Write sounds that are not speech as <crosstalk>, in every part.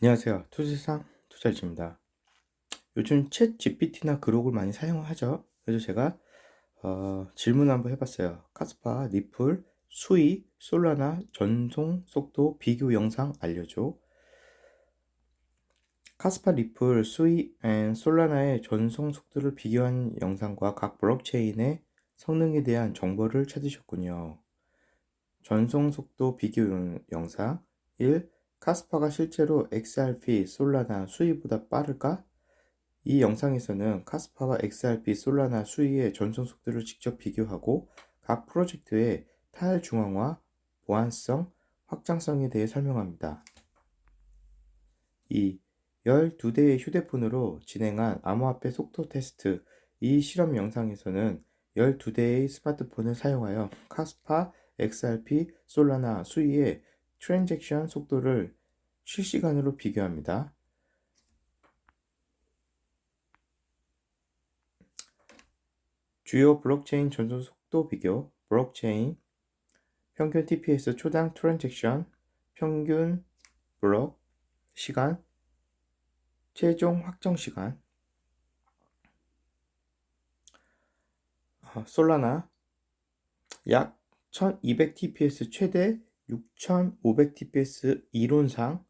안녕하세요. 투자상 투자일지입니다. 요즘 챗 GPT나 그록을 많이 사용하죠. 그래서 제가 어, 질문 한번 해봤어요. 카스파, 리플, 수이, 솔라나 전송 속도 비교 영상 알려줘. 카스파, 리플, 수이, 앤 솔라나의 전송 속도를 비교한 영상과 각 블록체인의 성능에 대한 정보를 찾으셨군요. 전송 속도 비교 영상 1. 카스파가 실제로 XRP, 솔라나, 수위보다 빠를까? 이 영상에서는 카스파와 XRP, 솔라나, 수위의 전송 속도를 직접 비교하고 각 프로젝트의 탈중앙화, 보안성, 확장성에 대해 설명합니다. 2. 12대의 휴대폰으로 진행한 암호화폐 속도 테스트. 이 실험 영상에서는 12대의 스마트폰을 사용하여 카스파, XRP, 솔라나, 수위의 트랜잭션 속도를 실시간으로 비교합니다. 주요 블록체인 전송 속도 비교, 블록체인, 평균 TPS 초당 트랜잭션, 평균 블록 시간, 최종 확정 시간, 어, 솔라나 약 1200 TPS 최대 6500 TPS 이론상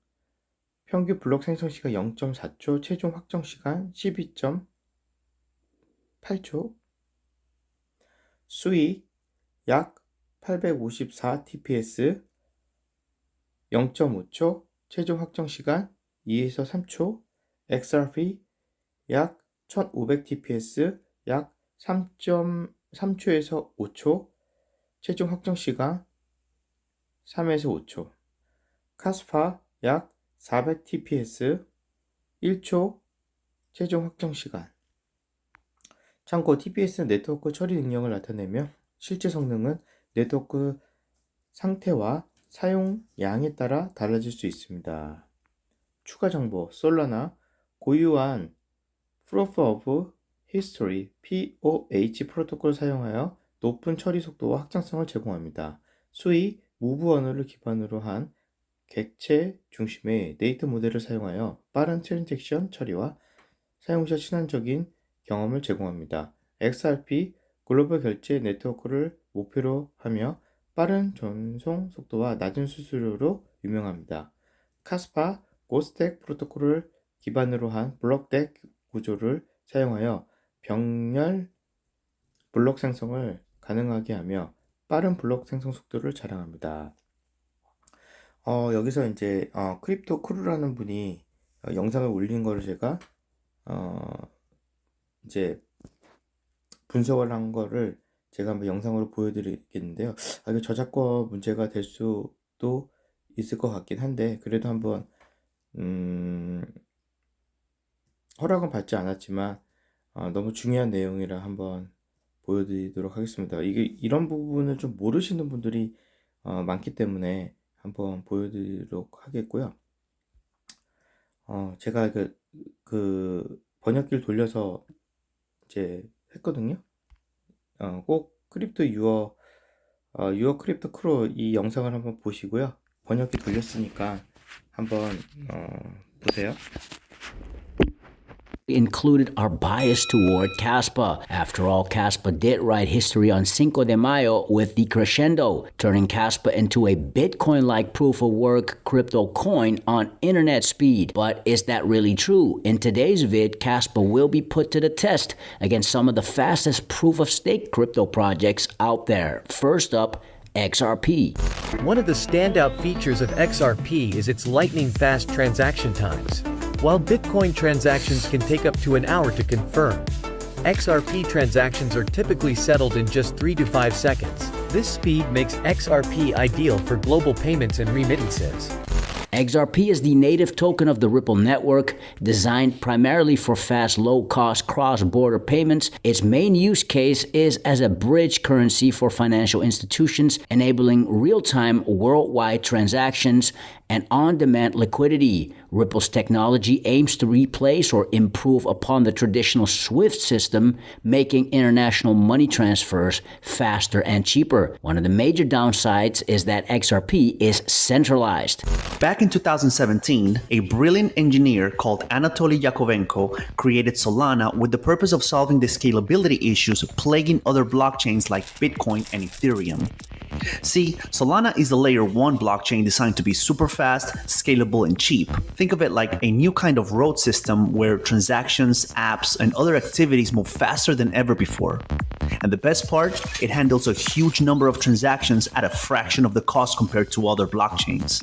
평균 블록 생성 시간 0.4초, 최종 확정 시간 12.8초, 수위 약854 TPS 0.5초, 최종 확정 시간 2에서 3초, XRP 약 1500 TPS 약 3.3초에서 5초, 최종 확정 시간 3에서 5초. 카스파 약 400 TPS 1초 최종 확정 시간. 참고 TPS는 네트워크 처리 능력을 나타내며 실제 성능은 네트워크 상태와 사용 양에 따라 달라질 수 있습니다. 추가 정보 솔라나 고유한 Proof of History POH 프로토콜을 사용하여 높은 처리 속도와 확장성을 제공합니다. 수위 무브 언어를 기반으로 한 객체 중심의 데이터 모델을 사용하여 빠른 트랜잭션 처리와 사용자 친환적인 경험을 제공합니다. XRP 글로벌 결제 네트워크를 목표로 하며 빠른 전송 속도와 낮은 수수료로 유명합니다. 카스파 고스텍 프로토콜을 기반으로 한 블록덱 구조를 사용하여 병렬 블록 생성을 가능하게 하며 빠른 블록 생성 속도를 자랑합니다. 어, 여기서 이제 어, 크립토 크루라는 분이 어, 영상을 올린 거를 제가 어, 이제 분석을 한 거를 제가 한번 영상으로 보여드리겠는데요. 아, 이게 저작권 문제가 될 수도 있을 것 같긴 한데 그래도 한번 음, 허락은 받지 않았지만 어, 너무 중요한 내용이라 한번 보여드리도록 하겠습니다. 이게 이런 부분을 좀 모르시는 분들이 어, 많기 때문에 한번 보여드리도록 하겠고요. 어, 제가 그, 그 번역기를 돌려서 이제 했거든요. 어, 꼭 크립토 유어 어, 유어 크립토 크로 이 영상을 한번 보시고요. 번역기 돌렸으니까 한번 어, 보세요. Included our bias toward Caspa. After all, Caspa did write history on Cinco de Mayo with the crescendo, turning Caspa into a Bitcoin like proof of work crypto coin on internet speed. But is that really true? In today's vid, Caspa will be put to the test against some of the fastest proof of stake crypto projects out there. First up, XRP. One of the standout features of XRP is its lightning fast transaction times. While Bitcoin transactions can take up to an hour to confirm, XRP transactions are typically settled in just 3 to 5 seconds. This speed makes XRP ideal for global payments and remittances. XRP is the native token of the Ripple network, designed primarily for fast, low cost cross border payments. Its main use case is as a bridge currency for financial institutions, enabling real time worldwide transactions and on demand liquidity. Ripple's technology aims to replace or improve upon the traditional SWIFT system, making international money transfers faster and cheaper. One of the major downsides is that XRP is centralized. Back in 2017, a brilliant engineer called Anatoly Yakovenko created Solana with the purpose of solving the scalability issues plaguing other blockchains like Bitcoin and Ethereum. See, Solana is a layer 1 blockchain designed to be super fast, scalable, and cheap. Think of it like a new kind of road system where transactions, apps, and other activities move faster than ever before. And the best part, it handles a huge number of transactions at a fraction of the cost compared to other blockchains.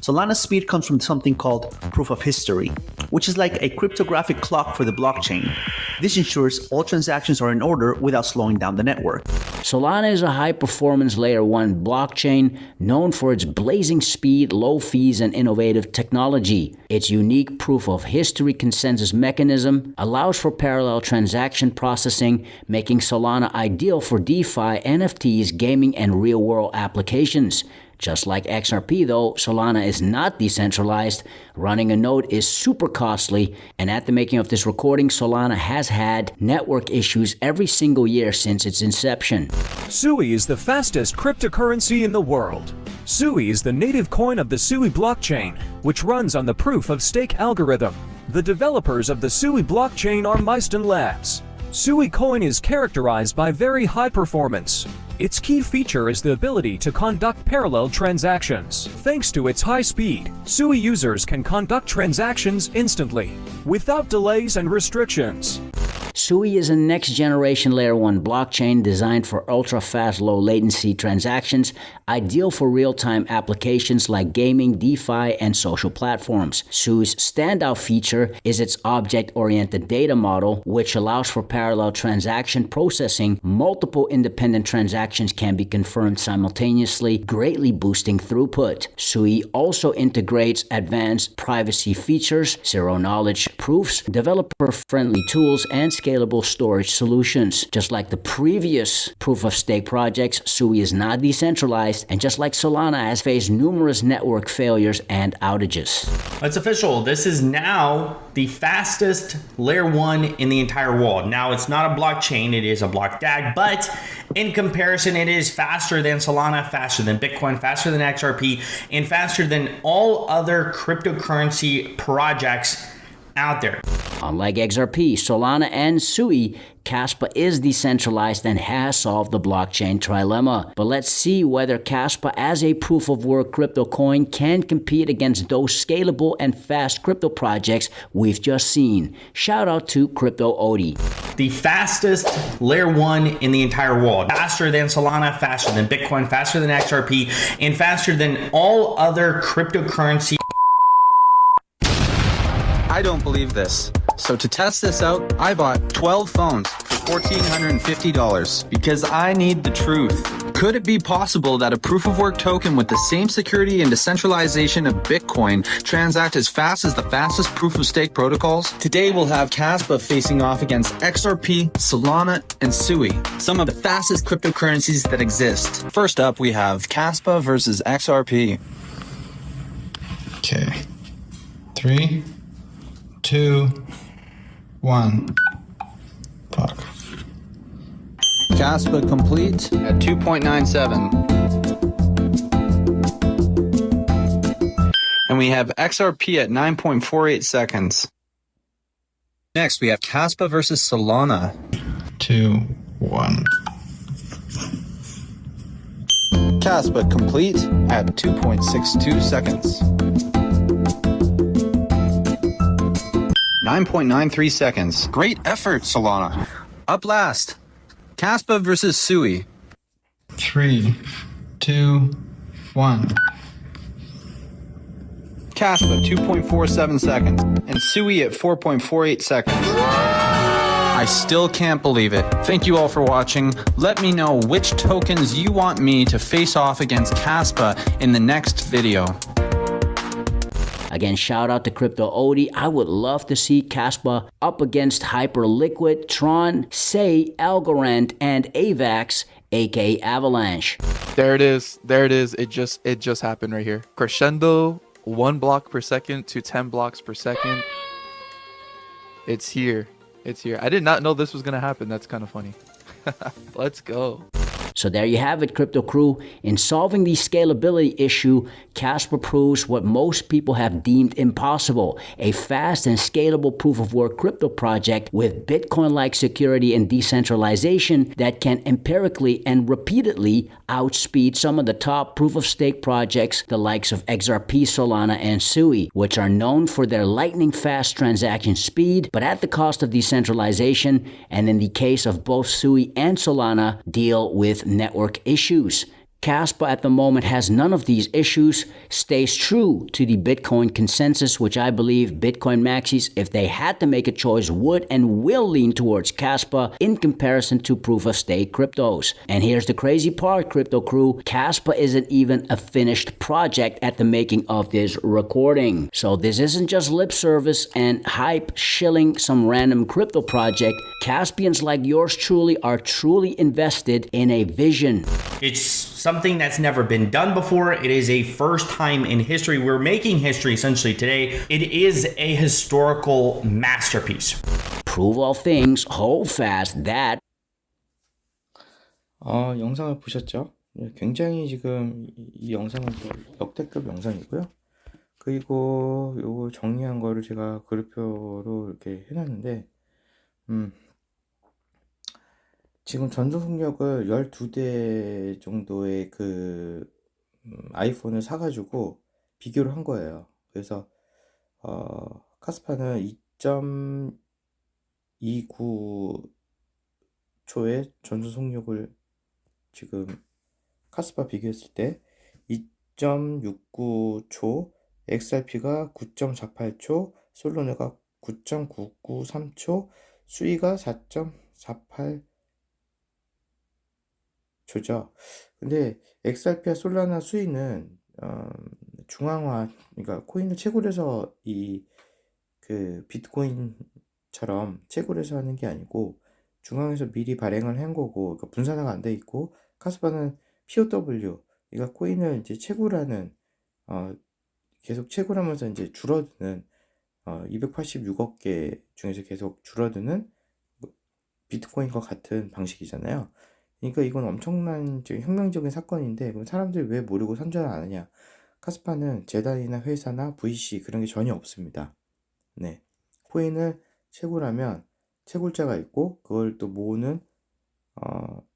Solana's speed comes from something called proof of history, which is like a cryptographic clock for the blockchain. This ensures all transactions are in order without slowing down the network. Solana is a high performance layer 1 blockchain known for its blazing speed, low fees, and innovative technology. Its unique proof of history consensus mechanism allows for parallel transaction processing, making Solana ideal for DeFi, NFTs, gaming, and real world applications. Just like XRP, though, Solana is not decentralized. Running a node is super costly, and at the making of this recording, Solana has had network issues every single year since its inception. SUI is the fastest cryptocurrency in the world. SUI is the native coin of the SUI blockchain, which runs on the proof of stake algorithm. The developers of the SUI blockchain are Meiston Labs. SUI coin is characterized by very high performance. Its key feature is the ability to conduct parallel transactions. Thanks to its high speed, SUI users can conduct transactions instantly, without delays and restrictions. SUI is a next generation layer 1 blockchain designed for ultra fast, low latency transactions, ideal for real time applications like gaming, DeFi, and social platforms. SUI's standout feature is its object oriented data model, which allows for parallel transaction processing. Multiple independent transactions can be confirmed simultaneously, greatly boosting throughput. SUI also integrates advanced privacy features, zero knowledge proofs, developer friendly tools, and scalable storage solutions. Just like the previous proof of stake projects, SUI is not decentralized, and just like Solana has faced numerous network failures and outages. It's official. This is now the fastest layer one in the entire world. Now, it's not a blockchain, it is a block DAG, but in comparison, it is faster than Solana, faster than Bitcoin, faster than XRP, and faster than all other cryptocurrency projects out there. Unlike XRP, Solana, and SUI, Caspa is decentralized and has solved the blockchain trilemma. But let's see whether Caspa, as a proof of work crypto coin, can compete against those scalable and fast crypto projects we've just seen. Shout out to Crypto Odie. The fastest layer one in the entire world. Faster than Solana, faster than Bitcoin, faster than XRP, and faster than all other cryptocurrency I don't believe this. So to test this out, I bought 12 phones for $1,450 because I need the truth. Could it be possible that a proof of work token with the same security and decentralization of Bitcoin transact as fast as the fastest proof of stake protocols? Today we'll have Caspa facing off against XRP, Solana, and SUI, some of the fastest cryptocurrencies that exist. First up, we have Caspa versus XRP. Okay. Three, two, one. Fuck. Caspa complete at 2.97. And we have XRP at 9.48 seconds. Next, we have Caspa versus Solana. Two, one. Caspa complete at 2.62 seconds. 9.93 seconds. Great effort, Solana. Up last, Caspa versus Sui. Three, two, one. Caspa 2.47 seconds, and Sui at 4.48 seconds. I still can't believe it. Thank you all for watching. Let me know which tokens you want me to face off against Caspa in the next video. Again, shout out to Crypto Odie. I would love to see Caspa up against Hyperliquid, Tron, Say, Algorand, and Avax aka Avalanche. There it is. There it is. It just it just happened right here. Crescendo, one block per second to ten blocks per second. It's here. It's here. I did not know this was gonna happen. That's kind of funny. <laughs> Let's go. So there you have it, crypto crew. In solving the scalability issue, Casper proves what most people have deemed impossible a fast and scalable proof of work crypto project with Bitcoin like security and decentralization that can empirically and repeatedly outspeed some of the top proof of stake projects, the likes of XRP, Solana, and Sui, which are known for their lightning fast transaction speed, but at the cost of decentralization, and in the case of both Sui and Solana, deal with network issues. Caspa at the moment has none of these issues, stays true to the Bitcoin consensus, which I believe Bitcoin maxis, if they had to make a choice, would and will lean towards Caspa in comparison to proof of stake cryptos. And here's the crazy part, crypto crew Caspa isn't even a finished project at the making of this recording. So this isn't just lip service and hype shilling some random crypto project. Caspians like yours truly are truly invested in a vision. It's something that's never been done before. It is a first time in history. We're making history essentially today. It is a historical masterpiece. Prove all things, hold fast that 어, 영상을 보셨죠? 예, 굉장히 지금 이, 이 영상은 좀 역대급 영상이고요. 그리고 요거 정리한 거를 제가 그래프로 이렇게 해놨는데, 음, 지금 전송 속력을 12대 정도의 그, 음, 아이폰을 사가지고 비교를 한 거예요. 그래서, 어, 카스파는 2.29 초의 전송 속력을 지금 카스파 비교했을 때 2.69초, XRP가 9.48초, 솔로네가 9.993초, 수위가 4.48 초죠. 근데 XRP와 솔라나 수위는 어, 중앙화, 그러니까 코인을 채굴해서 이 그 비트코인처럼 채굴해서 하는 게 아니고 중앙에서 미리 발행을 한 거고 그러니까 분산화가 안 돼 있고 카스파는 POW 그러니까 코인을 이제 채굴하는 어 계속 채굴하면서 이제 줄어드는 어 286억 개 중에서 계속 줄어드는 뭐 비트코인과 같은 방식이잖아요. 그러니까 이건 엄청난 혁명적인 사건인데 그럼 사람들이 왜 모르고 선전을 안 하냐? 카스파는 재단이나 회사나 VC 그런 게 전혀 없습니다. 네. 코인을 채굴하면 채굴자가 있고 그걸 또 모으는 어,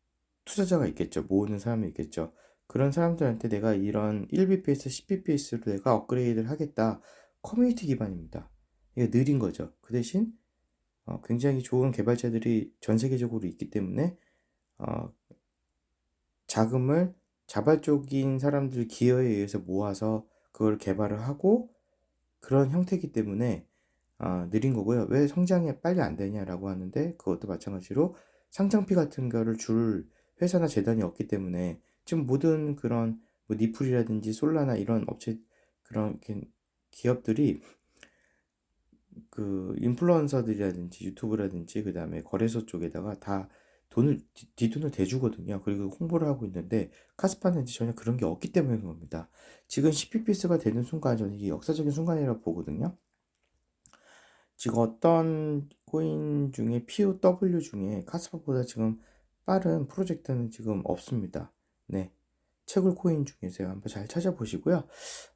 투자자가 있겠죠. 모으는 사람이 있겠죠. 그런 사람들한테 내가 이런 1bps, 10bps로 내가 업그레이드를 하겠다. 커뮤니티 기반입니다. 이게 느린 거죠. 그 대신 어, 굉장히 좋은 개발자들이 전 세계적으로 있기 때문에 어, 자금을 자발적인 사람들 기여에 의해서 모아서 그걸 개발을 하고 그런 형태이기 때문에 어, 느린 거고요. 왜 성장이 빨리 안 되냐라고 하는데 그것도 마찬가지로 상장비 같은 거를 줄 회사나 재단이 없기 때문에 지금 모든 그런 뭐 니플이라든지 솔라나 이런 업체 그런 기- 기업들이 그 인플루언서들이라든지 유튜브라든지 그 다음에 거래소 쪽에다가 다 돈을 뒤- 뒷돈을 대주거든요. 그리고 홍보를 하고 있는데 카스파는 전혀 그런 게 없기 때문인 겁니다. 지금 10bps가 되는 순간 저는 이게 역사적인 순간이라고 보거든요. 지금 어떤 코인 중에 POW 중에 카스파보다 지금 빠른 프로젝트는 지금 없습니다. 네. 채굴 코인 중에서 한번 잘 찾아보시고요.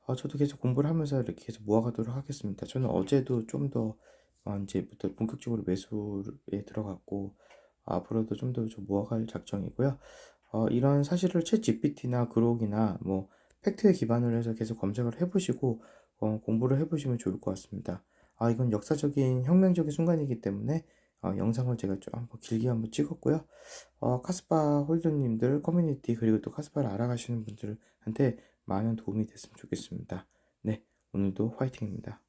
어, 저도 계속 공부를 하면서 이렇게 계속 모아가도록 하겠습니다. 저는 어제도 좀더 어, 이제부터 본격적으로 매수에 들어갔고 앞으로도 좀 더 좀 모아갈 작정이고요. 어, 이런 사실을 챗 GPT나 그록이나 뭐 팩트에 기반을 해서 계속 검색을 해보시고 어, 공부를 해보시면 좋을 것 같습니다. 아, 이건 역사적인 혁명적인 순간이기 때문에 어, 영상을 제가 좀 한번 길게 한번 찍었고요. 어, 카스파 홀더님들 커뮤니티 그리고 또 카스파를 알아가시는 분들한테 많은 도움이 됐으면 좋겠습니다. 네, 오늘도 화이팅입니다.